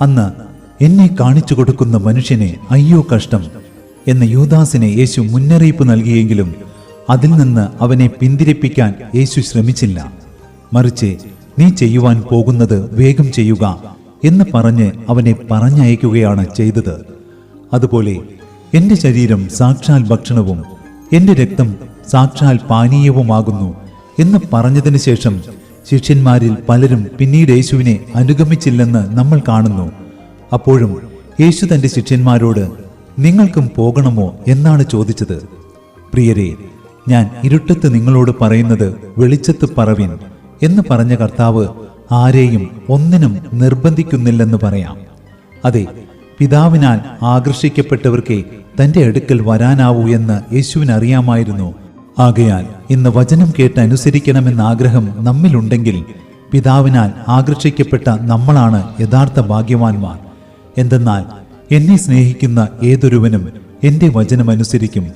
അന്ന് എന്നെ കാണിച്ചു കൊടുക്കുന്ന മനുഷ്യനെ അയ്യോ കഷ്ടം എന്ന യൂദാസിനെ യേശു മുന്നറിയിപ്പ് നൽകിയെങ്കിലും അതിൽ നിന്ന് അവനെ പിന്തിരിപ്പിക്കാൻ യേശു ശ്രമിച്ചില്ല. മറിച്ച് നീ ചെയ്യുവാൻ പോകുന്നത് വേഗം ചെയ്യുക എന്ന് പറഞ്ഞ് അവനെ പറഞ്ഞയക്കുകയാണ് ചെയ്തത്. അതുപോലെ എന്റെ ശരീരം സാക്ഷാൽ ഭക്ഷണവും എന്റെ രക്തം സാക്ഷാൽ പാനീയവുമാകുന്നു എന്ന് പറഞ്ഞതിന് ശേഷം ശിഷ്യന്മാരിൽ പലരും പിന്നീട് യേശുവിനെ അനുഗമിച്ചില്ലെന്ന് നമ്മൾ കാണുന്നു. അപ്പോഴും യേശു തന്റെ ശിഷ്യന്മാരോട് നിങ്ങൾക്കും പോകണമോ? എന്നാണ് ചോദിച്ചത്. പ്രിയരെ ഞാൻ ഇരുട്ടത്ത് നിങ്ങളോട് പറയുന്നത് വെളിച്ചത്ത് പറവിൻ എന്ന് പറഞ്ഞ കർത്താവ് ആരെയും ഒന്നിനും നിർബന്ധിക്കുന്നില്ലെന്ന് പറയാം. അതെ പിതാവിനാൽ ആകർഷിക്കപ്പെട്ടവർക്കേ തന്റെ അടുക്കൽ വരാനാവൂ എന്ന് യേശുവിന് അറിയാമായിരുന്നു ആകയാൽ ഇന്ന് വചനം കേട്ട് അനുസരിക്കണമെന്ന ആഗ്രഹം നമ്മിലുണ്ടെങ്കിൽ പിതാവിനാൽ ആകർഷിക്കപ്പെട്ട നമ്മളാണ് യഥാർത്ഥ ഭാഗ്യവാന്മാർ. എന്തെന്നാൽ എന്നെ സ്നേഹിക്കുന്ന ഏതൊരുവനും എന്റെ വചനം അനുസരിക്കും.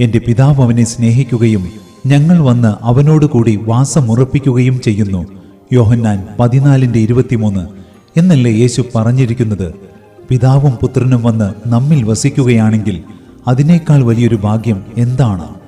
എന്റെ പിതാവ് അവനെ സ്നേഹിക്കുകയും ഞങ്ങൾ വന്ന് അവനോടുകൂടി വാസമുറപ്പിക്കുകയും ചെയ്യുന്നു. യോഹന്നാൻ പതിനാലിന്റെ ഇരുപത്തിമൂന്ന്. എന്നല്ലേ യേശു പറഞ്ഞിരിക്കുന്നത്? പിതാവും പുത്രനും വന്ന് നമ്മിൽ വസിക്കുകയാണെങ്കിൽ അതിനേക്കാൾ വലിയൊരു ഭാഗ്യം എന്താണ്?